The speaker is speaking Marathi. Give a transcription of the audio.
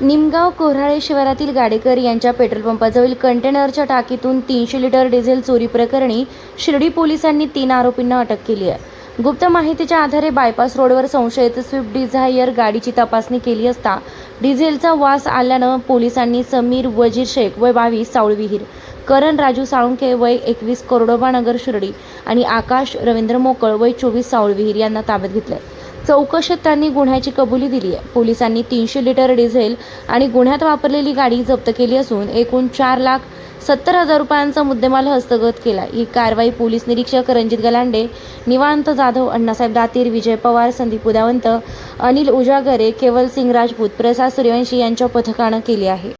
निमगाव कोऱ्हाळे शिवारातील गाडेकर यांच्या पेट्रोल पंपाजवळील कंटेनरच्या टाकीतून तीनशे लिटर डिझेल चोरी प्रकरणी शिर्डी पोलिसांनी तीन आरोपींना अटक केली आहे. गुप्त माहितीच्या आधारे बायपास रोडवर संशयित स्विफ्ट डिझायर गाडीची तपासणी केली असता डिझेलचा वास आल्यानं पोलिसांनी समीर वजीर शेख वय बावीस सावळविहीर करण राजू साळुंके वय एकवीस कोरडोबानगर शिर्डी आणि आकाश रवींद्र मोकळ वय चोवीस सावळविहीर यांना ताब्यात घेतलंय. चौकशीत त्यांनी गुन्ह्याची कबुली दिली आहे. पोलिसांनी तीनशे लिटर डिझेल आणि गुन्ह्यात वापरलेली गाडी जप्त केली असून एकूण चार लाख सत्तर हजार रुपयांचा मुद्देमाल हस्तगत केला ही कारवाई पोलीस निरीक्षक रणजित गलांडे निवांत जाधव अण्णासाहेब दातीर विजय पवार संदीप उदावंत अनिल उजागरे केवल सिंग राजपूत प्रसाद सूर्यवंशी यांच्या पथकानं केली आहे.